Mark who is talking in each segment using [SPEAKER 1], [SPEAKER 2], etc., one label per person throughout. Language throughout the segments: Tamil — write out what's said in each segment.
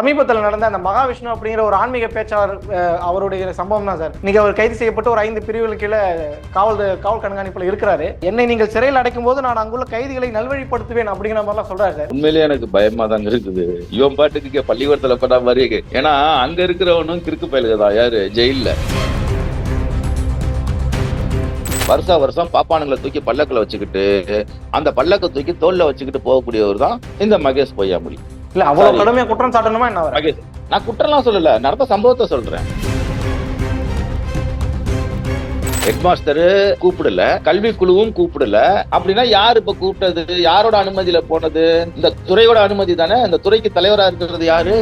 [SPEAKER 1] சமீபத்தில் நடந்த அந்த மகாவிஷ்ணு அப்படிங்கிற ஒரு ஆன்மீக பேச்சாளர் அவருடைய சம்பவம் தான் சார். நீங்க அவர் கைது செய்யப்பட்டு ஒரு ஐந்து பிரிவுகள் கீழே காவல் காவல் கண்காணிப்புல இருக்கிறாரு. என்னை நீங்கள் சிறையில் அடைக்கும் போது நான் அங்குள்ள கைதிகளை நல்வழிப்படுத்துவேன் அப்படிங்கிற மாதிரிலாம் சொல்றாரு சார்.
[SPEAKER 2] உண்மையிலேயே எனக்கு பயமா தாங்க இருக்குது. இவன் பாட்டுக்கு பள்ளிக்கூடத்துல பண்ண மாதிரி ஏன்னா அங்க இருக்கிறவனும் கிறுக்கு பயலுகதான் யாரு? ஜெயில்ல. வருஷா வருஷம் பாப்பானுங்களை தூக்கி பல்லக்கில் வச்சுக்கிட்டு அந்த பல்லக்கை தூக்கி தோல்ல வச்சுக்கிட்டு போகக்கூடியவர் தான் இந்த மகேஷ் பொய்யாமொழி.
[SPEAKER 1] இல்ல அவ்வளவு. கடுமையா குற்றம் சாட்டணுமா என்ன
[SPEAKER 2] நான் குற்றம்லாம் சொல்லல. நடந்த சம்பவத்தை சொல்றேன். ஹெட்மாஸ்டரு கூப்பிடல கல்வி குழுவும் கூப்பிடல. அப்படின்னா யார் இப்ப கூப்பிட்டது? யாரோட அனுமதியில போனது? இந்த துறையோட அனுமதி தானே? இந்த துறைக்கு தலைவரா இருக்கிறது யாரு?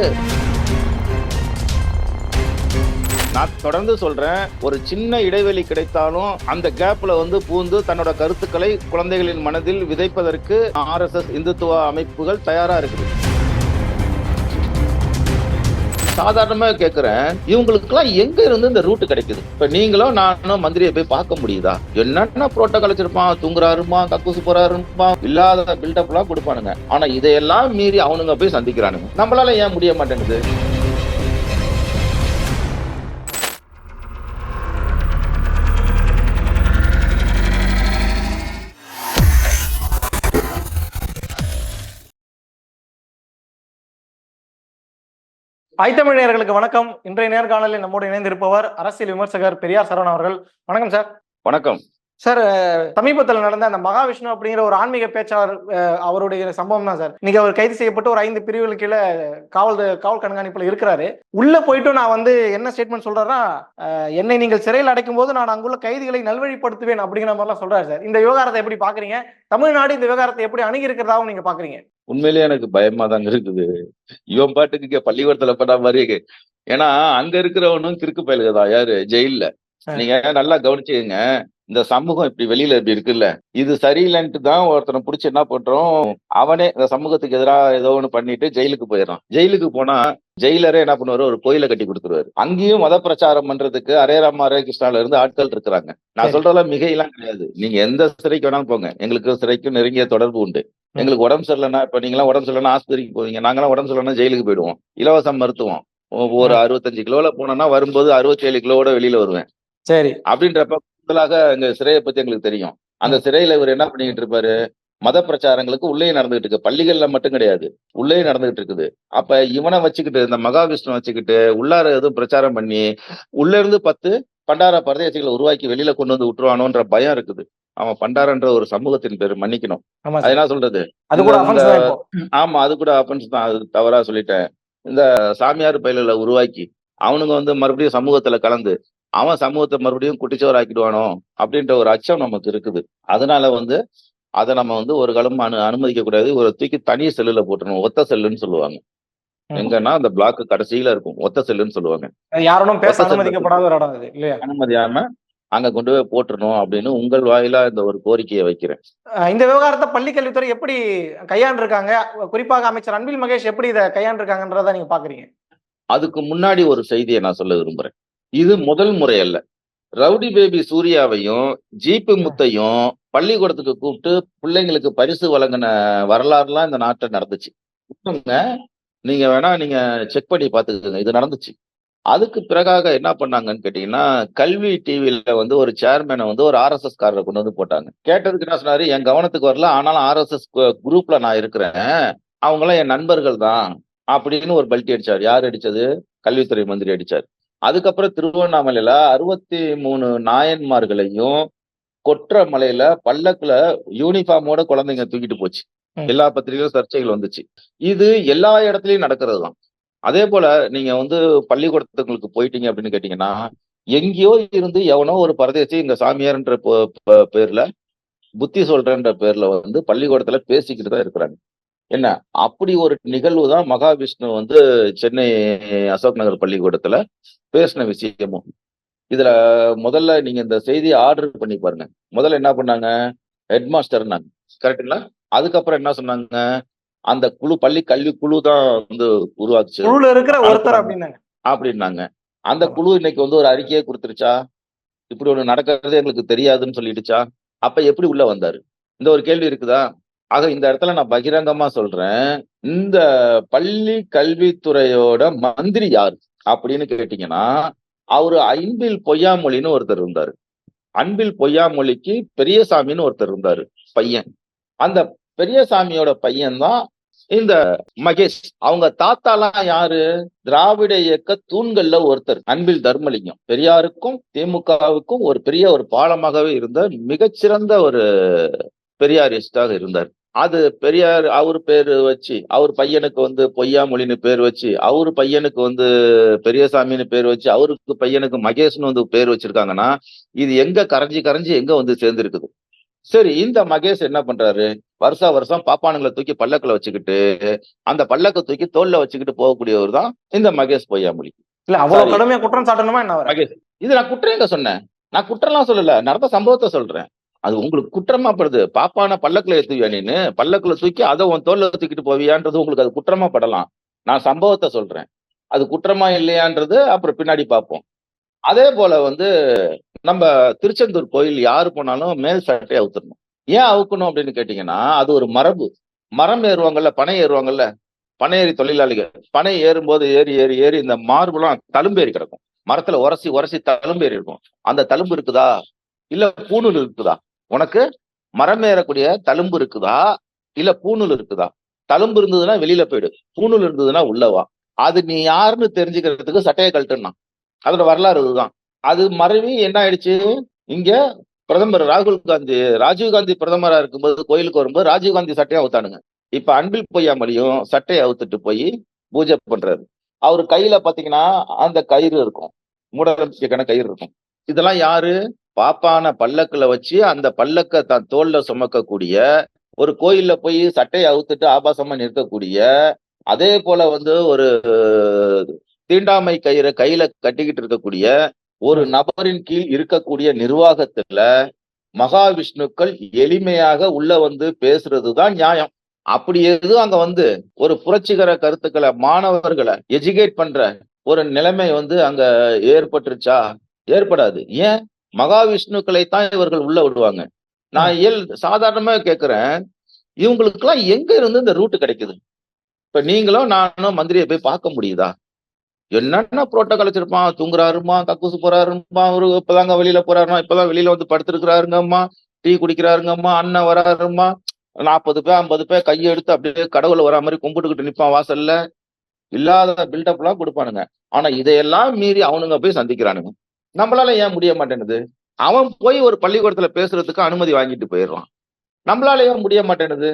[SPEAKER 2] நான் தொடர்ந்து சொல்றேன் ஒரு சின்ன இடைவெளி கிடைத்தாலும் அந்த கேப்ல வந்து பூந்து தன்னோட கருத்துக்களை குழந்தைகளின் மனதில் விதைப்பதற்கு ஆர்எஸ்எஸ் இந்துத்துவ அமைப்புகள் தயாரா இருக்குது. சாதாரணமாக கேட்குறேன் இவங்களுக்குலாம் எங்க இருந்து இந்த ரூட் கிடைக்குது? இப்ப நீங்களும் நானும் மந்திரியை போய் பார்க்க முடியுதா? என்னென்ன புரோட்டோகால் வச்சிருப்பான்? தூங்குறாருமா? கக்கூசு போறாருமா? இல்லாத பில்டப்லாம் கொடுப்பானுங்க. ஆனா இதையெல்லாம் மீறி அவனுங்க போய் சந்திக்கிறானுங்க. நம்மளால ஏன் முடிய மாட்டேங்குது?
[SPEAKER 1] ஐத்தமிழர்களுக்கு வணக்கம். இன்றைய நேர்காணலில் நம்மோடு இணைந்திருப்பவர் அரசியல் விமர்சகர் பெரியார் சரவணன் அவர்கள். வணக்கம் சார்.
[SPEAKER 2] வணக்கம்.
[SPEAKER 1] சார் சமீபத்தில் நடந்த அந்த மகாவிஷ்ணு அப்படிங்கிற ஒரு ஆன்மீக பேச்சாளர் அவருடைய சம்பவம் தான் சார். நீங்க அவர் கைது செய்யப்பட்டு ஒரு ஐந்து பிரிவுகளுக்கு கீழே காவல் காவல் கண்காணிப்புல இருக்கிறாரு. உள்ள போயிட்டு நான் வந்து என்ன ஸ்டேட்மெண்ட் சொல்றேன்னா என்னை நீங்கள் சிறையில் அடைக்கும் போது நான் அங்குள்ள கைதிகளை நல்வழிப்படுத்துவேன் அப்படிங்கிற மாதிரிலாம் சொல்றாரு சார். இந்த விவகாரத்தை எப்படி பாக்குறீங்க? தமிழ்நாடு இந்த விவகாரத்தை எப்படி அணுகி இருக்கிறதாவும் நீங்க பாக்குறீங்க?
[SPEAKER 2] உண்மையிலேயே எனக்கு பயமா தாங்க இருக்குது. இவன் பாட்டுக்கு பள்ளிக்கூடத்துல படா மாதிரி ஏன்னா அங்க இருக்கிறவனும் கிறுக்கு பயலுகதான். யாரு? ஜெயில்ல. நீங்க நல்லா கவனிச்சுக்கங்க. இந்த சமூகம் இப்படி வெளியில இப்படி இருக்குல்ல. இது சரியில்லைன்ட்டு தான் ஒருத்தனை புடிச்சு என்ன பண்றோம்? அவனே இந்த சமூகத்துக்கு எதிராக ஏதோ ஒண்ணு பண்ணிட்டு ஜெயிலுக்கு போயிடறான். ஜெயிலுக்கு போனா ஜெயிலரே என்ன பண்ணுவாரு? ஒரு கோயிலை கட்டி கொடுத்துருவாரு. அங்கேயும் மத பிரச்சாரம் பண்றதுக்கு அரே ராமா அரே கிருஷ்ணால இருந்து ஆட்கள் இருக்கிறாங்க. நான். சொல்றதெல்லாம் மிகையெல்லாம் கிடையாது. நீங்க எந்த சிறைக்கு வேணாலும் போங்க. எங்களுக்கு சிறைக்கும் நெருங்கிய தொடர்பு உண்டு. எங்களுக்கு உடம்பு சரியில்லைன்னா இப்ப நீங்களாம் உடம்பு சரியில்லைன்னா ஆஸ்பத்திரிக்கு போவீங்க. நாங்களாம் உடம்பு சரியில்லைன்னா ஜெயிலுக்கு போயிடுவோம். இலவச மருத்துவம். ஒரு அறுபத்தஞ்சு கிலோல போனோம்னா வரும்போது அறுபத்தேழு கிலோவோட வெளியில வருவேன்.
[SPEAKER 1] சரி.
[SPEAKER 2] அப்படின்றப்ப கூடுதலாக எங்க சிறையை பத்தி எங்களுக்கு தெரியும். அந்த சிறையில இவர் என்ன பண்ணிட்டு இருப்பாரு? மத பிரச்சாரங்களுக்கு உள்ளே நடந்துகிட்டு இருக்கு. பள்ளிகள்ல மட்டும் கிடையாது. உள்ளே நடந்துகிட்டு இருக்குது. அப்ப இவனை வச்சுக்கிட்டு இந்த மகாவிஷ்ணு வச்சுக்கிட்டு உள்ளார எதுவும் பிரச்சாரம் பண்ணி உள்ள இருந்து பத்து பண்டார பரதேசிகளை உருவாக்கி வெளியில கொண்டு வந்து விட்டுருவானோன்ற பயம் இருக்குது. அவன் பண்டாரன்ற ஒரு சமூகத்தின் பேர் மன்னிக்கணும். அது என்ன சொல்றது? இந்த- ஆமா அது கூட அப்பன்ஸ் தான். அது தவறா சொல்லிட்டேன். இந்த சாமியார் பயில உருவாக்கி அவனுங்க வந்து மறுபடியும் சமூகத்துல கலந்து அவன் சமூகத்தை மறுபடியும் குட்டிச்சோர் ஆக்கிடுவானோ அப்படின்ற ஒரு அச்சம் நமக்கு இருக்குது. அதனால வந்து அதை நம்ம வந்து ஒரு காலம் அனு அனுமதிக்க கூடாது. ஒரு தூக்கி தனி செல்லுல போட்டுருணும் ஒத்த செல்லுன்னு சொல்லுவாங்க. எங்கன்னா அந்த பிளாக் கடைசியில இருக்கும். ஒத்த செல்லுன்னு சொல்லுவாங்க.
[SPEAKER 1] யாரும் பேச. அனுமதிக்கப்படாத ஒரு இடம் இல்லையா?
[SPEAKER 2] அனுமதியாம அங்க கொண்டு போய் போட்டுறணும் அப்படின்னு உங்கள் வாயிலா இந்த ஒரு கோரிக்கையை வைக்கிறேன்.
[SPEAKER 1] இந்த விவகாரத்தை பள்ளி கல்வித்துறை எப்படி கையாண்டிருக்காங்க? குறிப்பாக அமைச்சர் அன்பில் மகேஷ் எப்படி இதை கையாண்டிருக்காங்கன்றத நீங்க பாக்குறீங்க?
[SPEAKER 2] அதுக்கு முன்னாடி ஒரு செய்தியை நான் சொல்ல விரும்புறேன். இது முதல் முறை அல்ல. ரவுடி பேபி சூர்யாவையும் ஜீப்பு முத்தையும் பள்ளிக்கூடத்துக்கு கூப்பிட்டு பிள்ளைங்களுக்கு பரிசு வழங்கின வரலாறுலாம் இந்த நாட்டில் நடந்துச்சு. நீங்க வேணா நீங்க செக் பண்ணி பாத்துக்கோங்க இது நடந்துச்சு. அதுக்கு பிறகாக என்ன பண்ணாங்கன்னு கேட்டீங்கன்னா கல்வி டிவில வந்து ஒரு சேர்மேனை வந்து ஒரு ஆர்எஸ்எஸ் காரரை கொண்டு வந்து போட்டாங்க. கேட்டதுக்கு என்ன சொன்னாரு? என் கவனத்துக்கு வரல. ஆனாலும் ஆர்எஸ்எஸ் குரூப்ல நான் இருக்கிறேன். அவங்களாம் என் நண்பர்கள் தான். அப்படின்னு ஒரு பல்ட்டி அடிச்சார். யார் அடிச்சது? கல்வித்துறை மந்திரி அடிச்சார். அதுக்கப்புறம் திருவண்ணாமலையில அறுபத்தி மூணு நாயன்மார்களையும் கொற்ற மலையில பல்லக்குல யூனிஃபார்மோட குழந்தைங்க தூக்கிட்டு போச்சு. எல்லா பத்திரிகையும் சர்ச்சைகள் வந்துச்சு. இது எல்லா இடத்துலயும் நடக்கிறது தான். அதே போல நீங்க வந்து பள்ளிக்கூடத்துங்களுக்கு போயிட்டீங்க அப்படின்னு கேட்டீங்கன்னா எங்கேயோ இருந்து எவனோ ஒரு பரதேசி இங்க சாமியார்ன்ற பேர்ல புத்தி சொல்றேன்ற பேர்ல வந்து பள்ளிக்கூடத்துல பேசிக்கிட்டு தான் இருக்கிறாங்க. என்ன? அப்படி ஒரு நிகழ்வு தான் மகாவிஷ்ணு வந்து சென்னை அசோக் நகர் பள்ளிக்கூடத்துல பேசின விஷயமும். இதுல முதல்ல நீங்க இந்த செய்தியை ஆர்டர் பண்ணி பாருங்க. முதல்ல என்ன பண்ணாங்க? ஹெட் மாஸ்டர்னாங்க கரெக்டுங்களா அதுக்கப்புறம் என்ன சொன்னாங்க? அந்த குழு பள்ளி கல்வி குழு தான் வந்து உருவாக்குச்சு.
[SPEAKER 1] குழுல இருக்கிற ஒருத்தர் அப்படின்னாங்க.
[SPEAKER 2] அப்படின்னாங்க. அந்த குழு இன்னைக்கு வந்து ஒரு அறிக்கையை கொடுத்துருச்சா? இப்படி ஒண்ணு நடக்கிறது எங்களுக்கு தெரியாதுன்னு சொல்லிடுச்சா? அப்ப எப்படி உள்ள வந்தாரு? இந்த ஒரு கேள்வி இருக்குதா? ஆக இந்த இடத்துல நான் பகிரங்கமா சொல்றேன். இந்த பள்ளி கல்வித்துறையோட மந்திரி யார் அப்படின்னு கேட்டீங்கன்னா அவரு அன்பில் பொய்யாமொழின்னு ஒருத்தர் இருந்தாரு. அன்பில் பொய்யாமொழிக்கு பெரியசாமின்னு ஒருத்தர் இருந்தாரு பையன். அந்த பெரியசாமியோட பையன் தான் இந்த மகேஷ். அவங்க தாத்தாலாம் யாரு? திராவிட இயக்க தூண்கள்ல ஒருத்தர் அன்பில் தர்மலிங்கம். பெரியாருக்கும் திமுகவுக்கும் ஒரு பெரிய ஒரு பாலமாகவே இருந்த மிகச்சிறந்த ஒரு பெரியாரிஸ்டாக இருந்தார். அது பெரியார் அவர் பேரு வச்சு அவர் பையனுக்கு வந்து பொய்யாமொழின்னு பேர் வச்சு அவரு பையனுக்கு வந்து பெரியசாமின்னு பேர் வச்சு அவருக்கு பையனுக்கு மகேஷ்னு வந்து பேர் வச்சிருக்காங்கன்னா இது எங்க கரைஞ்சி கரைஞ்சி எங்க வந்து சேர்ந்திருக்குது? சரி இந்த மகேஷ் என்ன பண்றாரு? வருஷா வருஷம் பாப்பானுங்களை தூக்கி பல்லக்கில் வச்சுக்கிட்டு அந்த பல்லக்க தூக்கி தோல்ல வச்சுக்கிட்டு போகக்கூடியவர் தான் இந்த மகேஷ் பொய்யாமொழி.
[SPEAKER 1] இல்ல அவ்வளவு. கடுமையா குற்றம் சாட்டணுமா என்ன?
[SPEAKER 2] மகேஷ் இது நான் குற்றம் எங்க சொன்னேன்? நான் குற்றம்லாம் சொல்லல நடந்த சம்பவத்தை சொல்றேன். அது உங்களுக்கு குற்றமா படுது. பாப்பான பல்லக்குல ஏத்துவியா நீனு? பல்லக்குல தூக்கி அதை உன் தோல்ல தூக்கிட்டு போவியான்றது உங்களுக்கு அது குற்றமா படலாம். நான் சம்பவத்தை சொல்றேன். அது குற்றமா இல்லையான்றது அப்புறம் பின்னாடி பார்ப்போம். அதே போல வந்து நம்ம திருச்செந்தூர் கோயில் யாரு போனாலும் மேல் சட்டையை அவுத்துடணும் ஏன் அவுக்கணும் அப்படின்னு கேட்டீங்கன்னா அது ஒரு மரபு. மரம் ஏறுவாங்கல்ல பனை ஏறுவாங்கல்ல பனை ஏறி தொழிலாளிகள். பனை ஏறும்போது ஏறி ஏறி ஏறி இந்த மார்புலாம் தழும்பேறி கிடக்கும். மரத்துல உரசி உரசி தழும்பேறி இருக்கும். அந்த தழும்பு இருக்குதா? இல்ல பூணூல் இருக்குதா? உனக்கு மரம் ஏறக்கூடிய தழும்பு இருக்குதா? இல்ல பூணூல் இருக்குதா? தழும்பு இருந்ததுன்னா வெளியில போயிடு. பூணூல் இருந்ததுன்னா உள்ளவா அது நீ யாருன்னு தெரிஞ்சுக்கிறதுக்கு சட்டையை கழட்டுனா அதோட வரலாறு இதுதான். அது மறைவி என்ன ஆயிடுச்சு? இங்க பிரதமர் ராகுல் காந்தி ராஜீவ் காந்தி பிரதமரா இருக்கும்போது கோயிலுக்கு வரும்போது ராஜீவ் காந்தி சட்டையை அவுத்தானுங்க. இப்ப அன்பில் பொய்யாமலையும் சட்டையை அவுத்துட்டு போய் பூஜை பண்றாரு. அவர் கையில பாத்தீங்கன்னா அந்த கயிறு இருக்கும். மூடநம்பிக்கைக்கான கயிறு இருக்கும். இதெல்லாம் யாரு? பாப்பான பல்லக்குல வச்சு அந்த பல்லக்க தான் தோல்ல சுமக்கக்கூடிய ஒரு கோயில்ல போய் சட்டையை அவுத்துட்டு ஆபாசமா நிற்கக்கூடிய அதே போல வந்து ஒரு தீண்டாமை கயிறை கையில கட்டிக்கிட்டு இருக்கக்கூடிய ஒரு நபரின் கீழ் இருக்கக்கூடிய நிர்வாகத்துல மகாவிஷ்ணுக்கள் எளிமையாக உள்ள வந்து பேசுறதுதான் நியாயம். அப்படி எதுவும் அங்க வந்து ஒரு புரட்சிகர கருத்துக்களை மாணவர்களை எஜுகேட் பண்ற ஒரு நிலைமை வந்து அங்க ஏற்பட்டுருச்சா? ஏற்படாது. ஏன்? மகாவிஷ்ணுக்களை தான் இவர்கள் உள்ள விடுவாங்க. நான் இயல் சாதாரணமா கேட்கிறேன் இவங்களுக்கெல்லாம் எங்க இருந்து இந்த ரூட் கிடைக்குது? இப்ப நீங்களும் நானும் மந்திரியை போய் பார்க்க முடியுதா? என்னென்ன புரோட்டோக்கால் வச்சிருப்பான்? தூங்குறாருமா? கக்கூசு போறாருமா? அவரு இப்பதாங்க வெளியில போறாருமா? இப்பதான் வெளியில வந்து படுத்திருக்கிறாருங்கம்மா? டீ குடிக்கிறாருங்கம்மா? அண்ணன் வராருமா? நாற்பது பேர் ஐம்பது பேர் கையை எடுத்து அப்படியே கடவுள வரா மாதிரி கும்பிட்டுக்கிட்டு நிற்பான் வாசல்ல. இல்லாத பில்டப் எல்லாம் கொடுப்பானுங்க. ஆனா இதையெல்லாம் மீறி அவனுங்க போய் சந்திக்கிறானுங்க. நம்மளால ஏன் முடிய மாட்டேனுது அவன் போய் ஒரு பள்ளிக்கூடத்துல பேசுறதுக்கு அனுமதி வாங்கிட்டு போயிடுறான். நம்மளால ஏன் முடிய மாட்டேனுது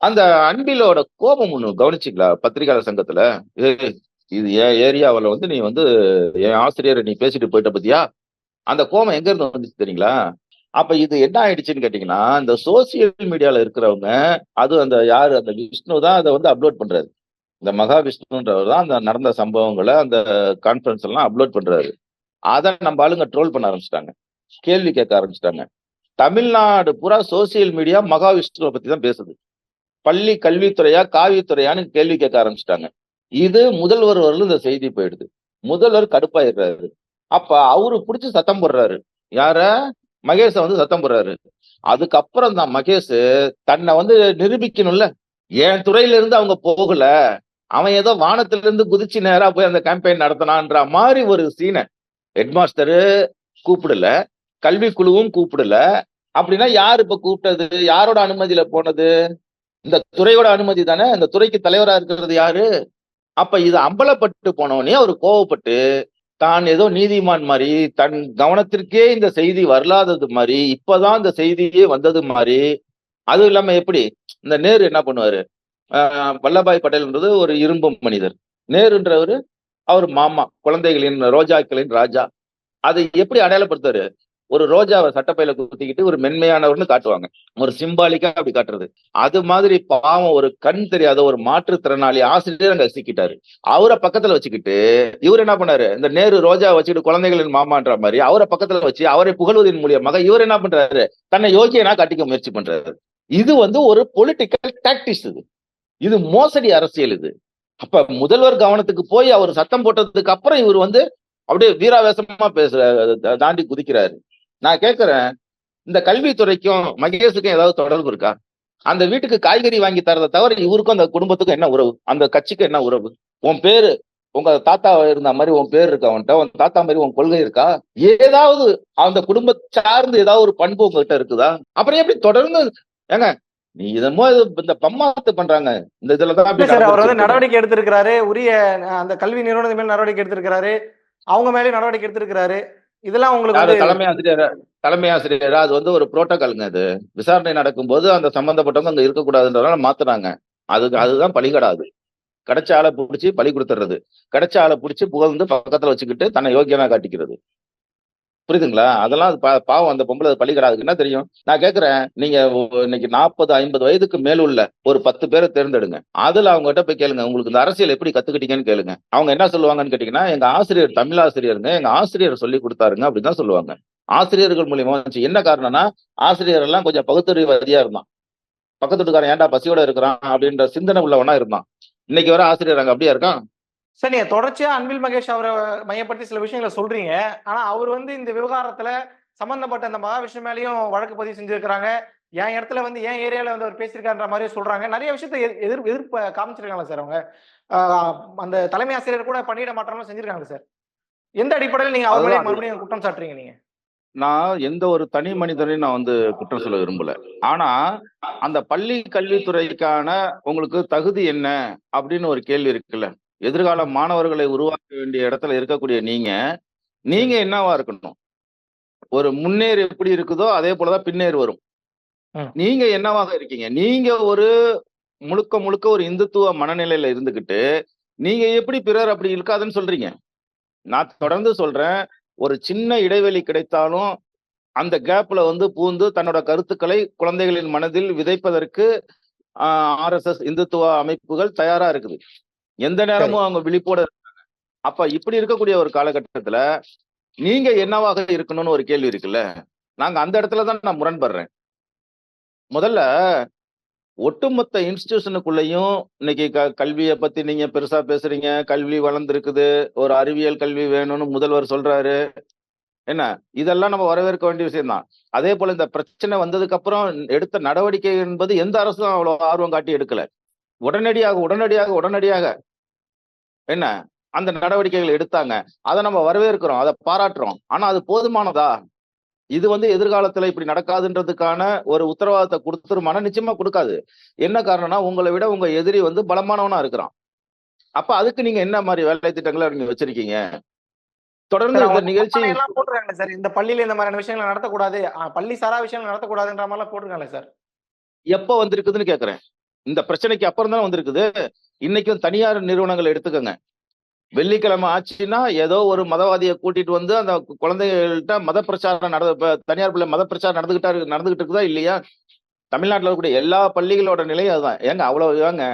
[SPEAKER 2] அந்த அன்பிலோட கோபம் ஒண்ணு கவனிச்சிங்களா? பத்திரிகையாளர் சங்கத்துல? இது என் ஏரியாவில் வந்து நீ வந்து என் ஆசிரியரை நீ பேசிட்டு போயிட்ட பத்தியா? அந்த கோபம் எங்க இருந்து வந்துச்சு தெரியுங்களா? அப்ப இது என்ன ஆயிடுச்சுன்னு கேட்டீங்கன்னா இந்த சோசியல் மீடியால இருக்கிறவங்க அது அந்த யாரு? அந்த விஷ்ணு தான் அதை வந்து அப்லோட் பண்றாரு. இந்த மகா விஷ்ணுன்றவர் தான் அந்த நடந்த சம்பவங்களை அந்த கான்ஃபரன்ஸ் எல்லாம் அப்லோட் பண்றாரு. அதை நம்ம ஆளுங்க ட்ரோல் பண்ண ஆரம்பிச்சிட்டாங்க. கேள்வி கேட்க ஆரம்பிச்சிட்டாங்க. தமிழ்நாடு பூரா சோசியல் மீடியா மகாவிஷ்ணுவை பத்தி தான் பேசுது. பள்ளி கல்வித்துறையா காவித்துறையான்னு கேள்வி கேட்க ஆரம்பிச்சிட்டாங்க. இது முதல்வர் வரலும் இந்த செய்தி போயிடுது. முதல்வர் கடுப்பாயிடுறாரு. அப்ப அவரு பிடிச்சி சத்தம் போடுறாரு. யார? மகேஷ வந்து சத்தம் போடுறாரு. அதுக்கப்புறம் தான் மகேஷ் தன்னை வந்து நிரூபிக்கணும்ல. என் துறையில இருந்து அவங்க போகல. அவன் ஏதோ வானத்துல இருந்து குதிச்சு நேரா போய் அந்த கேம்பெயின் நடத்தினான்ற மாதிரி ஒரு சீனை ஹெட்மாஸ்டரு கூப்பிடல கல்வி குழுவும் கூப்பிடல. அப்படின்னா யார் இப்ப கூப்பிட்டது? யாரோட அனுமதியில போனது? இந்த துறையோட அனுமதி தானே? இந்த துறைக்கு தலைவரா இருக்கிறது யாரு? அப்ப இது அம்பலப்பட்டு போனவனே அவர் கோவப்பட்டு தான் ஏதோ நீதிமான் மாதிரி தன் கவனத்திற்கே இந்த செய்தி வரலாதது மாதிரி இப்பதான் இந்த செய்தியே வந்தது மாதிரி. அதுவும் இல்லாம எப்படி? இந்த நேரு என்ன பண்ணுவாரு? ஆஹ் வல்லபாய் பட்டேல்ன்றது ஒரு இரும்பு மனிதர். நேருன்றவரு அவர் மாமா குழந்தைகளின் ரோஜாக்களின் ராஜா. அதை எப்படி அடையாளப்படுத்துறாரு ஒரு ரோஜாவை சட்டப்பையில குத்திக்கிட்டு ஒரு மென்மையானவர்னு காட்டுவாங்க. ஒரு சிம்பாலிக்கா அப்படி காட்டுறது. அது மாதிரி பாவம் ஒரு கண் தெரியாத ஒரு மாற்றுத்திறனாளி ஆசிரியர் அங்க சிக்கிட்டாரு. அவரை பக்கத்துல வச்சுக்கிட்டு இவர் என்ன பண்ணாரு? இந்த நேரு ரோஜா வச்சுக்கிட்டு குழந்தைகளின் மாமான்ற மாதிரி அவரை பக்கத்துல வச்சு அவரை புகழ்வதன் மூலியமாக இவர் என்ன பண்றாரு? தன்னை யோகியனா காட்டிக்க முயற்சி பண்றாரு. இது வந்து ஒரு பொலிட்டிக்கல் டாக்டிக்ஸ் இது. இது மோசடி அரசியல் இது. அப்ப முதல்வர் கவனத்துக்கு போய் அவர் சத்தம் போட்டதுக்கு அப்புறம் இவர் வந்து அப்படியே வீராவேசமா பேசுற தாண்டி குதிக்கிறாரு. நான் கேட்கிறேன் இந்த கல்வித்துறைக்கும் மகேஷுக்கும் ஏதாவது தொடர்பு இருக்கா? அந்த வீட்டுக்கு காய்கறி வாங்கி தரதை தவிர இவருக்கும் அந்த குடும்பத்துக்கும் என்ன உறவு? அந்த கட்சிக்கு என்ன உறவு? உன் பேரு உங்க தாத்தா இருந்த மாதிரி உன் பேர் இருக்கா அவன்கிட்ட உன் தாத்தா மாதிரி உன் கொள்கை இருக்கா? ஏதாவது அந்த குடும்ப சார்ந்து ஏதாவது ஒரு பண்பு உங்ககிட்ட இருக்குதா? அப்புறம் எப்படி தொடர்ந்து ஏங்க நீ இதமோ இது இந்த பம்மாத்து பண்றாங்க. இந்த இதுலதான்
[SPEAKER 1] அவர் வந்து. நடவடிக்கை எடுத்திருக்கிறாரு. உரிய அந்த கல்வி நிறுவனத்து மேல நடவடிக்கை எடுத்திருக்கிறாரு. அவங்க மேலயும் நடவடிக்கை எடுத்திருக்கிறாரு. இதெல்லாம் உங்களுக்கு
[SPEAKER 2] தலைமை ஆசிரியர் தலைமை ஆசிரியர் அது வந்து ஒரு புரோட்டோகாலுங்க அது. விசாரணை நடக்கும்போது அந்த சம்பந்தப்பட்டவங்க அங்க இருக்கக்கூடாதுன்றதால மாத்துறாங்க. அதுக்கு அதுதான் பலிகடாது கிடைச்ச ஆளை பிடிச்சி பலி கொடுத்துறது கிடைச்ச ஆளை பிடிச்சி புகழ்ந்து பக்கத்துல வச்சுக்கிட்டு தன்னை யோக்கியனா காட்டிக்கிறது. புரியுதுங்களா? அதெல்லாம் அது பா- பாவம். அந்த பொம்பளை அது பலிகடாதுக்கு என்ன தெரியும்? நான் கேட்கிறேன் நீங்க இன்னைக்கு நாற்பது ஐம்பது வயதுக்கு மேலுள்ள ஒரு பத்து பேரை தேர்ந்தெடுங்க. அதுல அவங்க கிட்ட போய் கேளுங்க. உங்களுக்கு இந்த அரசியல் எப்படி கத்துக்கிட்டீங்கன்னு கேளுங்க. அவங்க என்ன சொல்லுவாங்கன்னு கேட்டீங்கன்னா எங்க ஆசிரியர் தமிழ் ஆசிரியருங்க எங்க ஆசிரியர் சொல்லி கொடுத்தாருங்க அப்படின்னு தான் சொல்லுவாங்க. ஆசிரியர்கள் மூலியமா வந்துச்சு. என்ன காரணம்னா ஆசிரியர் எல்லாம் கொஞ்சம் பகுத்தறிவதியா இருந்தான். பக்கத்து வீட்டுக்காரன் ஏன்டா பசியோட இருக்கிறான் அப்படின்ற சிந்தனை உள்ளவனா இருந்தான். இன்னைக்கு வர ஆசிரியர் அங்க அப்படியே இருக்கான்?
[SPEAKER 1] சார் நீங்க தொடர்ச்சியா அன்பில் மகேஷ் அவரை மையப்படுத்தி சில விஷயங்களை சொல்றீங்க. ஆனா அவர் வந்து இந்த விவகாரத்துல சம்பந்தப்பட்ட அந்த மகாவிஷ்ணு மேலயும் வழக்கு பதிவு செஞ்சிருக்கிறாங்க. என் இடத்துல வந்து என் ஏரியால வந்து அவர் பேசியிருக்காருன்ற மாதிரி சொல்றாங்க. நிறைய விஷயத்தை எதிர் எதிர் எதிர்ப்பு காமிச்சிருக்காங்களா சார் அவங்க? அந்த தலைமை ஆசிரியர் கூட பணியிட மாற்றம் செஞ்சிருக்காங்க சார். எந்த அடிப்படையில் நீங்க அவர் மேலே
[SPEAKER 2] அதுதான் அது.
[SPEAKER 1] மறுபடியும் குற்றம் சாட்டுறீங்க நீங்க?
[SPEAKER 2] நான் எந்த ஒரு தனி மனிதனையும் நான் வந்து குற்றம் சொல்ல விரும்பல. ஆனா அந்த பள்ளி கல்வித்துறைக்கான உங்களுக்கு தகுதி என்ன அப்படின்னு ஒரு கேள்வி இருக்குல்ல. எதிர்கால மாணவர்களை உருவாக்க வேண்டிய இடத்துல இருக்கக்கூடிய நீங்க நீங்க என்னவா இருக்கணும்? ஒரு முன்னேறு எப்படி இருக்குதோ அதே போலதான் பின்னேறு வரும். நீங்க என்னவாக இருக்கீங்க? நீங்க ஒரு முழுக்க முழுக்க ஒரு இந்துத்துவ மனநிலையில இருந்துகிட்டு நீங்க எப்படி பிறர் அப்படி இருக்காதுன்னு சொல்றீங்க. நான் தொடர்ந்து சொல்றேன் ஒரு சின்ன இடைவெளி கிடைத்தாலும் அந்த கேப்ல வந்து பூந்து தன்னோட கருத்துக்களை குழந்தைகளின் மனதில் விதைப்பதற்கு ஆர்எஸ்எஸ் இந்துத்துவ அமைப்புகள் தயாரா இருக்குது. எந்த நேரமும் அவங்க விழிப்போட இருக்காங்க. அப்ப இப்படி இருக்கக்கூடிய ஒரு காலகட்டத்துல நீங்க என்னவாக இருக்கணும்னு ஒரு கேள்வி இருக்குல்ல? நாங்க அந்த இடத்துல தான் நான் முரண்படுறேன். முதல்ல ஒட்டுமொத்த இன்ஸ்டிடியூஷனுக்குள்ளேயும் இன்னைக்கு க கல்வியை பத்தி நீங்க பெருசா பேசுறீங்க. கல்வி வளர்ந்துருக்குது. ஒரு அறிவியல் கல்வி வேணும்னு முதல்வர் சொல்றாரு. என்ன? இதெல்லாம் நம்ம வரவேற்க வேண்டிய விஷயம் தான் அதே போல இந்த பிரச்சனை வந்ததுக்கு அப்புறம் எடுத்த நடவடிக்கை என்பது எந்த அரசும் அவ்வளவு ஆர்வம் காட்டி எடுக்கல. உடனடியாக உடனடியாக உடனடியாக என்ன? அந்த நடவடிக்கைகள் எடுத்தாங்க. அதை நம்ம வரவேற்கிறோம் அதை பாராட்டுறோம். ஆனா அது போதுமானதா? இது வந்து எதிர்காலத்துல இப்படி நடக்காதுன்றதுக்கான ஒரு உத்தரவாதத்தை கொடுத்துருமானா நிச்சயமா கொடுக்காது. என்ன காரணம்னா உங்களை விட உங்க எதிரி வந்து பலமானவனா இருக்கிறான். அப்ப அதுக்கு நீங்க என்ன மாதிரி வேலை திட்டங்களை நீங்க வச்சிருக்கீங்க? தொடர்ந்து இந்த நிகழ்ச்சி
[SPEAKER 1] போட்டிருக்காங்க சார். இந்த பள்ளியில இந்த மாதிரியான விஷயங்களை நடத்தக்கூடாது. பள்ளி சாரா விஷயங்கள் நடத்தக்கூடாதுன்ற மாதிரி எல்லாம் போட்டிருக்காங்க சார்.
[SPEAKER 2] எப்ப வந்திருக்குதுன்னு கேக்குறேன். இந்த பிரச்சனைக்கு அப்புறம் தானே வந்திருக்குது. இன்னைக்கும் தனியார் நிறுவனங்கள் எடுத்துக்கோங்க. வெள்ளிக்கிழமை ஆச்சுன்னா ஏதோ ஒரு மதவாதியை கூட்டிட்டு வந்து அந்த குழந்தைகள்கிட்ட மத பிரச்சாரம் நட தனியார் பள்ளி மத பிரச்சாரம் நடந்துகிட்டா நடந்துகிட்டு இருக்குதா இல்லையா? தமிழ்நாட்டில் இருக்கக்கூடிய எல்லா பள்ளிகளோட நிலையும் அதுதான். ஏங்க அவ்வளவு ஏங்க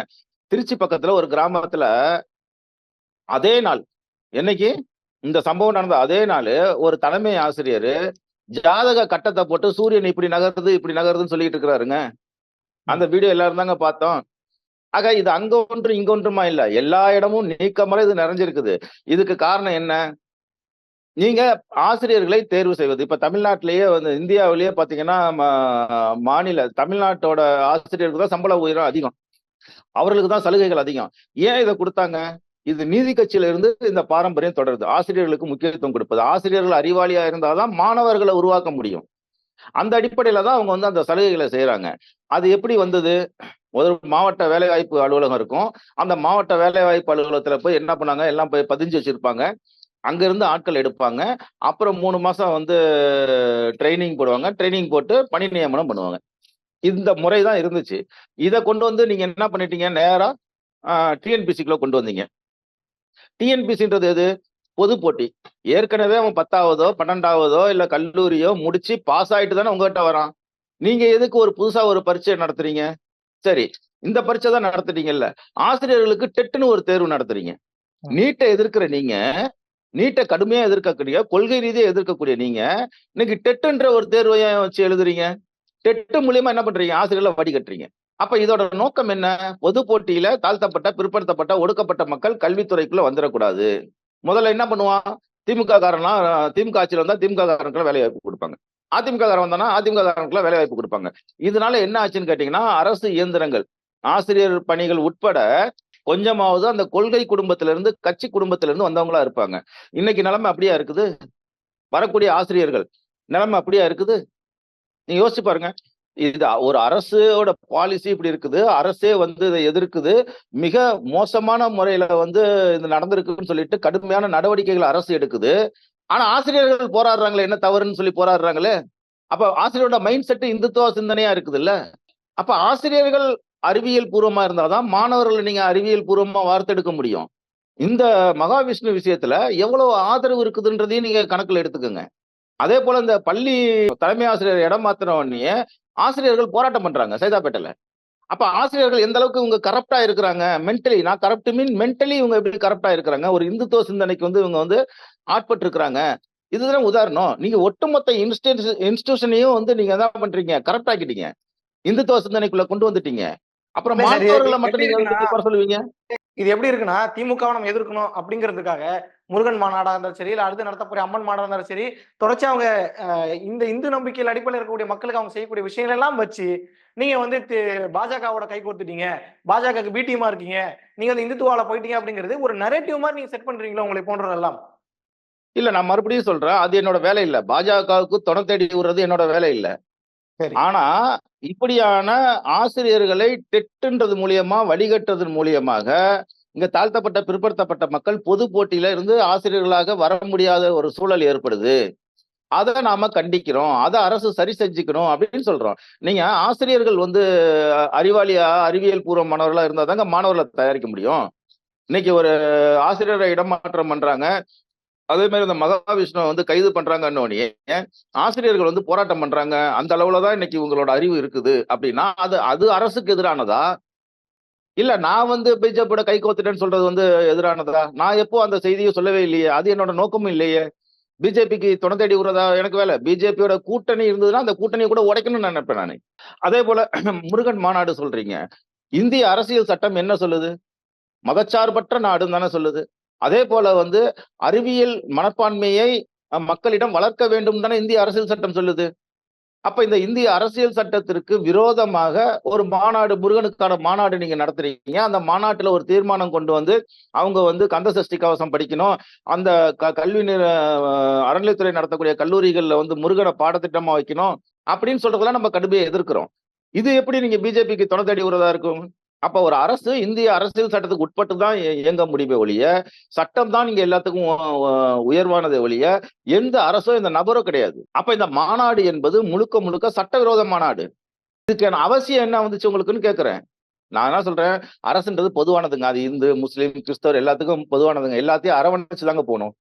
[SPEAKER 2] திருச்சி பக்கத்துல ஒரு கிராமத்துல அதே நாள் என்னைக்கு? இந்த சம்பவம் நடந்த அதே நாள் ஒரு தலைமை ஆசிரியர் ஜாதக கட்டத்தை போட்டு சூரியன் இப்படி நகருது இப்படி நகருதுன்னு சொல்லிட்டு இருக்கிறாருங்க. அந்த வீடியோ எல்லாரும் தாங்க பார்த்தோம். ஆக இது அங்க ஒன்று இங்க ஒன்றுமா இல்ல. எல்லா இடமும் நீக்கமர இது நிறைஞ்சிருக்குது. இதுக்கு காரணம் என்ன? நீங்க ஆசிரியர்களை தேர்வு செய்வது. இப்ப தமிழ்நாட்டிலேயே வந்து இந்தியாவிலேயே பாத்தீங்கன்னா மாநில தமிழ்நாட்டோட ஆசிரியருக்கு தான் சம்பள உயரம் அதிகம். அவர்களுக்கு தான் சலுகைகள் அதிகம். ஏன் இதை கொடுத்தாங்க? இது நீதி கட்சியில இருந்து இந்த பாரம்பரியம் தொடருது. ஆசிரியர்களுக்கு முக்கியத்துவம் கொடுப்பது. ஆசிரியர்கள் அறிவாளியா இருந்தாதான் மாணவர்களை உருவாக்க முடியும். அந்த அடிப்படையில தான் அவங்க வந்து அந்த சலுகைகளை செய்யறாங்க அது எப்படி வந்தது? ஒரு மாவட்ட வேலைவாய்ப்பு அலுவலகம் இருக்கும். அந்த மாவட்ட வேலைவாய்ப்பு அலுவலகத்துல போய் என்ன பண்ணாங்க? எல்லாம் போய் பதிஞ்சு வச்சிருப்பாங்க. அங்கிருந்து ஆட்கள் எடுப்பாங்க. அப்புறம் மூணு மாசம் வந்து ட்ரைனிங் போடுவாங்க. ட்ரைனிங் போட்டு பணி நியமனம் பண்ணுவாங்க. இந்த முறை தான் இருந்துச்சு. இதை கொண்டு வந்து நீங்க என்ன பண்ணிட்டீங்க? நேரா டிஎன்பிசிக்குள்ள கொண்டு வந்தீங்க. டிஎன்பிசின்றது எது? பொது போட்டி. ஏற்கனவே அவன் பத்தாவதோ பன்னெண்டாவதோ இல்ல கல்லூரியோ முடிச்சு பாஸ் ஆயிட்டு தானே உங்ககிட்ட வரான். நீங்க எதுக்கு ஒரு புதுசா ஒரு பரீட்சை நடத்துறீங்க? சரி இந்த பரீட்சை தான் நடத்துறீங்கல்ல. ஆசிரியர்களுக்கு டெட்டுன்னு ஒரு தேர்வு நடத்துறீங்க. நீட்டை எதிர்க்கிற நீங்க நீட்டை கடுமையா எதிர்க்கக்கூடிய கொள்கை ரீதியா எதிர்க்கக்கூடிய நீங்க இன்னைக்கு டெட்டுன்ற ஒரு தேர்வை வச்சு எழுதுறீங்க? டெட்டு மூலியமா என்ன பண்றீங்க? ஆசிரியர்களை வடிகட்டுறீங்க அப்ப இதோட நோக்கம் என்ன? பொது போட்டியில தாழ்த்தப்பட்ட பிற்படுத்தப்பட்ட ஒடுக்கப்பட்ட மக்கள் கல்வித்துறைக்குள்ள வந்துடக்கூடாது. முதல்ல என்ன பண்ணுவான்? திமுக காரன்லாம் திமுக ஆட்சியில் வந்தா திமுக காரனுக்குலாம் வேலை வாய்ப்பு கொடுப்பாங்க. அதிமுக காரன் வந்தானா அதிமுக காரனுக்குலாம் வேலை வாய்ப்பு கொடுப்பாங்க. இதனால என்ன ஆச்சுன்னு கேட்டீங்கன்னா அரசு இயந்திரங்கள் ஆசிரியர் பணிகள் உட்பட கொஞ்சமாவது அந்த கொள்கை குடும்பத்திலிருந்து கட்சி குடும்பத்திலிருந்து வந்தவங்களா இருப்பாங்க. இன்னைக்கு நிலைமை அப்படியா இருக்குது? வரக்கூடிய ஆசிரியர்கள் நிலைமை அப்படியா இருக்குது? நீங்க யோசிச்சு பாருங்க. இது ஒரு அரசோட பாலிசி இப்படி இருக்குது. அரசே வந்து இதை எதிர்க்குது. மிக மோசமான முறையில வந்து இது நடந்திருக்குன்னு சொல்லிட்டு கடுமையான நடவடிக்கைகள் அரசு எடுக்குது. ஆனா ஆசிரியர்கள் போராடுறாங்களே என்ன தவறுன்னு சொல்லி போராடுறாங்களே? அப்ப ஆசிரியரோட மைண்ட் செட் இந்துத்துவ சிந்தனையா இருக்குது இல்ல அப்ப ஆசிரியர்கள் அறிவியல் பூர்வமா இருந்தாதான் மாணவர்களை நீங்க அறிவியல் பூர்வமா வார்த்தெடுக்க முடியும். இந்த மகாவிஷ்ணு விஷயத்துல எவ்வளவு ஆதரவு இருக்குதுன்றதையும் நீங்க கணக்குல எடுத்துக்கோங்க. அதே போல இந்த பள்ளி தலைமை ஆசிரியர் இடம் மாத்தின உடனே ஆசிரியர்கள் போராட்டம் பண்றாங்க சைதாப்பேட்டையில. அப்ப ஆசிரியர்கள் எந்த அளவுக்கு இவங்க கரப்டா இருக்கிறாங்க? மென்டலி நான் கரப்ட் மீன் மென்டலி இவங்க எப்படி கரப்டா இருக்கிறாங்க? ஒரு இந்துத்துவ சிந்தனைக்கு வந்து இவங்க வந்து ஆட்பட்டு இருக்கிறாங்க இதுதான் உதாரணம். நீங்க ஒட்டுமொத்த இன்ஸ்டியூஷன் இன்ஸ்டியூஷனையும் வந்து நீங்க என்ன பண்றீங்க? கரெக்ட் ஆக்கிட்டீங்க. இந்துத்துவ சிந்தனைக்குள்ள கொண்டு வந்துட்டீங்க. அப்புறம் மாணவர்களை மட்டும் நீங்க சொல்லுவீங்க?
[SPEAKER 1] இது எப்படி இருக்குன்னா திமுகவை நம்ம எதிர்க்கணும் அப்படிங்கிறதுக்காக முருகன் மாநாடா இருந்தாலும் சரி இல்ல அடுத்து நடத்தக்கூடிய அம்மன் மாநாடா இருந்தாலும் சரி தொடர்ச்சி அவங்க இந்த இந்து நம்பிக்கையில் அடிப்படையில் இருக்கக்கூடிய மக்களுக்கு அவங்க செய்யக்கூடிய விஷயங்கள் எல்லாம் வச்சு நீங்க வந்து பாஜகவோட கை கோர்த்துட்டீங்க பாஜகவுக்கு பி டீமா இருக்கீங்க நீங்க வந்து இந்துத்துவால போயிட்டீங்க அப்படிங்கிறது ஒரு நரேட்டிவ் மாதிரி நீங்க செட் பண்றீங்களா உங்களை போன்றதெல்லாம்?
[SPEAKER 2] இல்ல நான் மறுபடியும் சொல்றேன் அது என்னோட வேலை இல்ல. பாஜகவுக்கு துணை தேடி விடுறது என்னோட வேலை இல்ல. ஆனா இப்படியான ஆசிரியர்களை டெட்டுன்றது மூலியமா வழிகட்டுறது மூலியமாக இங்க தாழ்த்தப்பட்ட பிற்படுத்தப்பட்ட மக்கள் பொது போட்டியில இருந்து ஆசிரியர்களாக வர முடியாத ஒரு சூழல் ஏற்படுது. அதை நாம கண்டிக்கிறோம். அதை அரசு சரி செஞ்சுக்கணும் அப்படின்னு சொல்றோம். நீங்க ஆசிரியர்கள் வந்து அறிவாளியா அறிவியல் பூர்வமானவர்களா இருந்தா தாங்க மாணவர்களை தயாரிக்க முடியும். இன்னைக்கு ஒரு ஆசிரியரை இடமாற்றம் பண்றாங்க. அதே மாதிரி இந்த மகாவிஷ்ணுவை வந்து கைது பண்றாங்கன்னு ஆசிரியர்கள் வந்து போராட்டம் பண்றாங்க. அந்த அளவுல தான் இன்னைக்கு உங்களோட அறிவு இருக்குது அப்படின்னா அது அது அரசுக்கு எதிரானதா? இல்ல நான் வந்து பிஜேபியோட கை கோத்துட்டேன்னு சொல்றது வந்து எதிரானதா? நான் எப்போ அந்த செய்தியை சொல்லவே இல்லையே? அது என்னோட நோக்கமும் இல்லையே. பிஜேபிக்கு துணை தேடி விடுறதா? எனக்கு வேலை. பிஜேபியோட கூட்டணி இருந்ததுன்னா அந்த கூட்டணியை கூட உடைக்கணும்னு நினைப்பேன் நான். அதே போல முருகன் மாநாடு சொல்றீங்க. இந்திய அரசியல் சட்டம் என்ன சொல்லுது? மதச்சார்பற்ற நாடுன்னு தானே சொல்லுது. அதே போல வந்து அறிவியல் மனப்பான்மையை மக்களிடம் வளர்க்க வேண்டும் தானே இந்திய அரசியல் சட்டம் சொல்லுது. அப்ப இந்த இந்திய அரசியல் சட்டத்திற்கு விரோதமாக ஒரு மாநாடு முருகனுக்கான மாநாடு நீங்க நடத்துறீங்க. அந்த மாநாட்டுல ஒரு தீர்மானம் கொண்டு வந்து அவங்க வந்து கந்த சஷ்டி கவசம் படிக்கணும். அந்த க- கல்வி நிற அறநிலைத்துறை நடத்தக்கூடிய கல்லூரிகள்ல வந்து முருகனை பாடத்திட்டமா வைக்கணும். அப்படின்னு சொல்றதெல்லாம் நம்ம கடுமையை எதிர்க்கிறோம். இது எப்படி நீங்க பிஜேபிக்கு துணை தேடி விடுறதா இருக்கும்? அப்ப ஒரு அரசு இந்திய அரசியல் சட்டத்துக்கு உட்பட்டு தான் இயங்க முடியுமே ஒழிய சட்டம் தான் இங்க எல்லாத்துக்கும் உயர்வானதை ஒழிய எந்த அரசோ இந்த நபரோ கிடையாது. அப்ப இந்த மாநாடு என்பது முழுக்க முழுக்க சட்டவிரோத மாநாடு. இதுக்கான அவசியம் என்ன வந்துச்சு உங்களுக்குன்னு கேட்கிறேன் நான் என்ன சொல்றேன்? அரசுன்றது பொதுவானதுங்க. அது இந்து முஸ்லீம் கிறிஸ்தவர் எல்லாத்துக்கும் பொதுவானதுங்க. எல்லாத்தையும் அரவணைச்சு தாங்க போகணும்.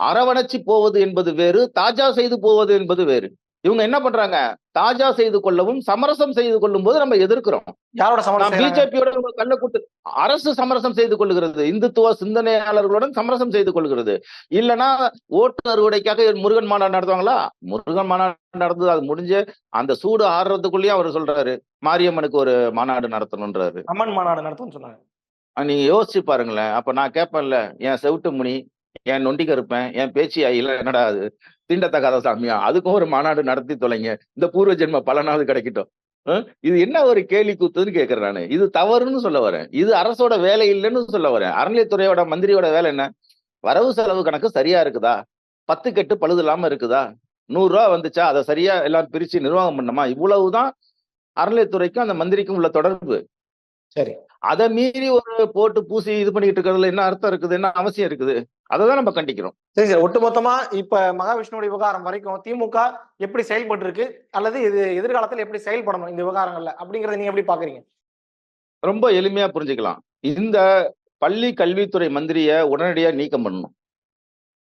[SPEAKER 2] அரவணைச்சு போவது என்பது வேறு தாஜா செய்து போவது என்பது வேறு. இவங்க என்ன பண்றாங்க? தாஜா செய்து கொள்ளவும் சமரசம் செய்து கொள்ளும் போது நம்ம எதிர்க்கிறோம்.
[SPEAKER 1] யாரோட சமரசம்?
[SPEAKER 2] பிஜேபியோட கண்ண கூட்டு அரசு சமரசம் செய்து கொள்கிறது இந்துத்துவ சிந்தனையாளர்களுடன் சமரசம் செய்து கொள்கிறது இல்லைன்னா ஓட்டு அறுவடைக்காக முருகன் மாநாடு நடத்துவாங்களா? முருகன் மாநாடு நடந்தது அது முடிஞ்சு அந்த சூடு ஆடுறதுக்குள்ளேயே அவர் சொல்றாரு மாரியம்மனுக்கு ஒரு மாநாடு நடத்தணும்ன்றாரு.
[SPEAKER 1] அம்மன் மாநாடு நடத்தும்னு சொன்னாங்க.
[SPEAKER 2] நீங்க யோசிச்சு பாருங்களேன். அப்ப நான் கேட்பேன்ல என் செவிட்டு முனி என் நொண்டி கருப்பேன் என் பேச்சு இல்ல என்னடா அது? தீண்டத்தகாத சாமியா? அதுக்கும் ஒரு மாநாடு நடத்தி தொலைங்க. இந்த பூர்வ ஜென்ம பலனாவது கிடைக்கட்டும். இது என்ன ஒரு கேலி கூத்துன்னு கேக்குறேன் நான். இது தவறுன்னு சொல்ல வரேன். இது அரசோட வேலை இல்லைன்னு சொல்ல வரேன். அறநிலையத்துறையோட மந்திரியோட வேலை என்ன? வரவு செலவு கணக்கு சரியா இருக்குதா? பத்து கெட்டு பழுது இல்லாம இருக்குதா? நூறு ரூபா வந்துச்சா? அதை சரியா எல்லாம் பிரிச்சு நிர்வாகம் பண்ணமா இவ்வளவுதான் அறநிலையத்துறைக்கும் அந்த மந்திரிக்கும் உள்ள தொடர்பு.
[SPEAKER 1] சரி.
[SPEAKER 2] அதை மீறி ஒரு போட்டு பூசி இது பண்ணிட்டு இருக்கிறதுல என்ன அர்த்தம் இருக்குது? என்ன அவசியம் இருக்குது? அதை தான் நம்ம கண்டிக்கிறோம்.
[SPEAKER 1] சரி சார். ஒட்டுமொத்தமா இப்ப மகாவிஷ்ணுவோட விவகாரம் வரைக்கும் திமுக எப்படி செயல்பட்டு இருக்கு அல்லது இது எதிர்காலத்தில் எப்படி செயல்படணும் இந்த விவகாரங்கள்ல? அப்படிங்கறத நீங்க எப்படி பாக்குறீங்க?
[SPEAKER 2] ரொம்ப எளிமையா புரிஞ்சுக்கலாம். இந்த பள்ளி கல்வித்துறை மந்திரிய உடனடியா நீக்கம் பண்ணணும்.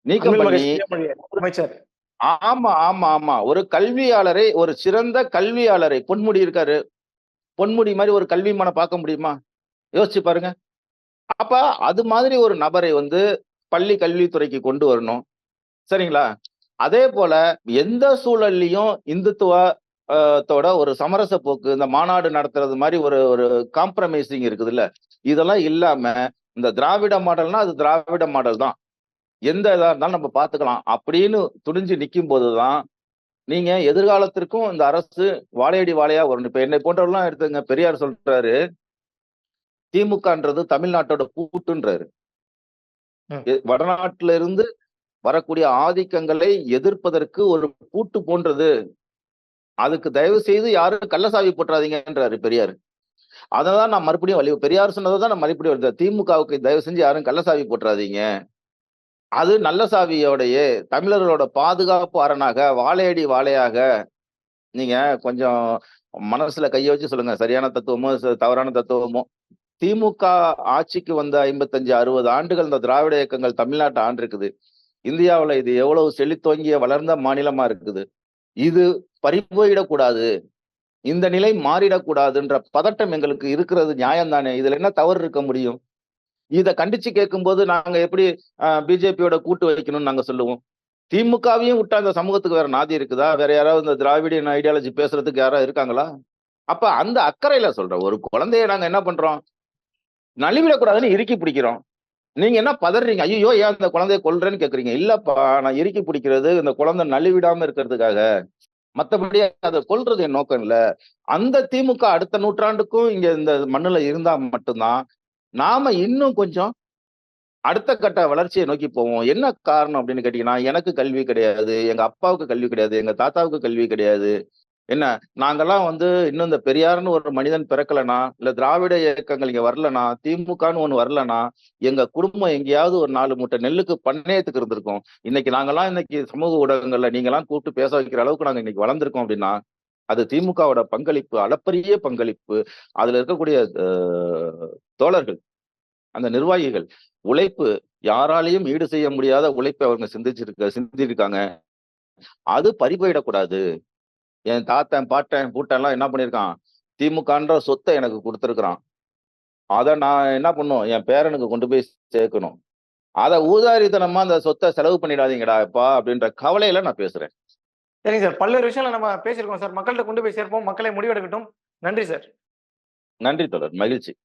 [SPEAKER 2] நீக்கம் பண்ணி
[SPEAKER 1] அமைச்சர்.
[SPEAKER 2] ஆமா ஆமா ஆமா. ஒரு கல்வியாளரை ஒரு சிறந்த கல்வியாளரை பொன்முடி இருக்காரு. பொன்முடி மாதிரி ஒரு கல்விமானை பார்க்க முடியுமா? யோசிச்சு பாருங்க. அப்ப அது மாதிரி ஒரு நபரை வந்து பள்ளி கல்வித்துறைக்கு கொண்டு வரணும். சரிங்களா? அதே போல எந்த சூழல்லையும் இந்துத்துவ தோட ஒரு சமரச போக்கு இந்த மாநாடு நடத்துறது மாதிரி ஒரு ஒரு காம்ப்ரமைசிங் இருக்குது இல்ல இதெல்லாம் இல்லாம இந்த திராவிட மாடல்னா அது திராவிட மாடல் தான். எந்த இதாக இருந்தாலும் நம்ம பார்த்துக்கலாம். அப்படின்னு துணிஞ்சு நிற்கும் போதுதான் நீங்க எதிர்காலத்திற்கும் இந்த அரசு வாழையடி வாழையா வரும். இப்ப என்னை போன்றவர்கள்லாம் எடுத்துங்க பெரியார் சொல்றாரு திமுகன்றது தமிழ்நாட்டோட. எ- வடநாட்டுல இருந்து வரக்கூடிய ஆதிக்கங்களை எதிர்ப்பதற்கு ஒரு பூட்டு போன்றது. அதுக்கு தயவு செய்து யாரும் கள்ளசாவி போட்டுறாதீங்கன்றாரு பெரியார். அதனால நான் மறுபடியும் வலி பெரியார் சொன்னதை தான் நான் மறுபடியும் வருது திமுகவுக்கு தயவு செஞ்சு யாரும் கள்ளசாவி போட்டுறாதீங்க. அது நல்ல சாவியோடைய தமிழர்களோட பாதுகாப்பு அரணாக வாழையடி வாழையாக நீங்க கொஞ்சம் மனசுல கைய வச்சு சொல்லுங்க. சரியான தத்துவமோ தவறான தத்துவமோ. திமுக ஆட்சிக்கு வந்த ஐம்பத்தஞ்சு அறுபது ஆண்டுகள் இந்த திராவிட இயக்கங்கள் தமிழ்நாட்டை ஆண்டிருக்குது. இந்தியாவில் இது எவ்வளவு செழித்தோங்கிய வளர்ந்த மாநிலமா இருக்குது. இது பறிபோயிடக்கூடாது. இந்த நிலை மாறிடக்கூடாதுன்ற பதட்டம் எங்களுக்கு இருக்கிறது நியாயம் தானே இதுல என்ன தவறு இருக்க முடியும்? இதை கண்டிச்சு கேட்கும்போது நாங்க எப்படி பிஜேபியோட கூட்டு வைக்கணும்னு நாங்க சொல்லுவோம். திமுகவையும் விட்டா இந்த சமூகத்துக்கு வேற நாதி இருக்குதா? வேற யாராவது இந்த திராவிடியன் ஐடியாலஜி பேசுறதுக்கு யாராவது இருக்காங்களா? அப்ப அந்த அக்கறையில சொல்றேன். ஒரு குழந்தைய நாங்க என்ன பண்றோம்? நழுவிடக்கூடாதுன்னு இறுக்கி பிடிக்கிறோம். நீங்க என்ன பதறீங்க? ஐயோ ஏன் இந்த குழந்தைய கொல்றேன்னு கேக்குறீங்க? இல்லப்பா நான் இறுக்கி பிடிக்கிறது இந்த குழந்தை நழுவிடாம இருக்கிறதுக்காக. மத்தபடி அதை கொல்றது என் நோக்கம் இல்ல. அந்த திமுக அடுத்த நூற்றாண்டுக்கும் இங்க இந்த மண்ணுல இருந்தா மட்டும்தான் நாம இன்னும் கொஞ்சம் அடுத்த கட்ட வளர்ச்சியை நோக்கி போவோம். என்ன காரணம் அப்படின்னு கேட்டீங்கன்னா எனக்கு கல்வி கிடையாது எங்க அப்பாவுக்கு கல்வி கிடையாது எங்க தாத்தாவுக்கு கல்வி கிடையாது. என்ன நாங்கெல்லாம் வந்து இன்னும் இந்த பெரியார்னு ஒரு மனிதன் பிறக்கலனா இல்ல திராவிட இயக்கங்கள் இங்க வரலனா திமுகன்னு ஒண்ணு வரலனா எங்க குடும்பம் எங்கேயாவது ஒரு நாலு மூட்டை நெல்லுக்கு பண்ணையத்துக்கு இருந்திருக்கோம். இன்னைக்கு நாங்கெல்லாம் இன்னைக்கு சமூக ஊடகங்கள்ல நீங்கெல்லாம் கூப்பிட்டு பேச வைக்கிற அளவுக்கு நாங்க இன்னைக்கு வளர்ந்துருக்கோம் அப்படின்னா அது திமுகவோட பங்களிப்பு அளப்பரிய பங்களிப்பு அதுல இருக்கக்கூடிய தோழர்கள் அந்த நிர்வாகிகள் உழைப்பு யாராலையும் ஈடு செய்ய முடியாத உழைப்பை அவங்க சிந்திச்சிருக்க சிந்திருக்காங்க. அது பறிபோயிடக்கூடாது. என் தாத்தன் பாட்டன் பூட்டன்லாம் என்ன பண்ணியிருக்கான் திமுகன்ற சொத்தை எனக்கு கொடுத்துருக்குறான். அதை நான் என்ன பண்ணும்? என் பேரனுக்கு கொண்டு போய் சேர்க்கணும். அதை ஊதாரித்தனமா அந்த சொத்தை செலவு பண்ணிடாதீங்கடா இப்பா அப்படின்ற கவலையில நான் பேசுறேன்.
[SPEAKER 1] சரிங்க சார். பல்வேறு விஷயங்களை நம்ம பேசியிருக்கோம் சார். மக்கள்கிட்ட கொண்டு போய் சேர்ப்போம். மக்களை முடிவெடுக்கட்டும். நன்றி சார்.
[SPEAKER 2] நன்றி தொடர் மகிழ்ச்சி.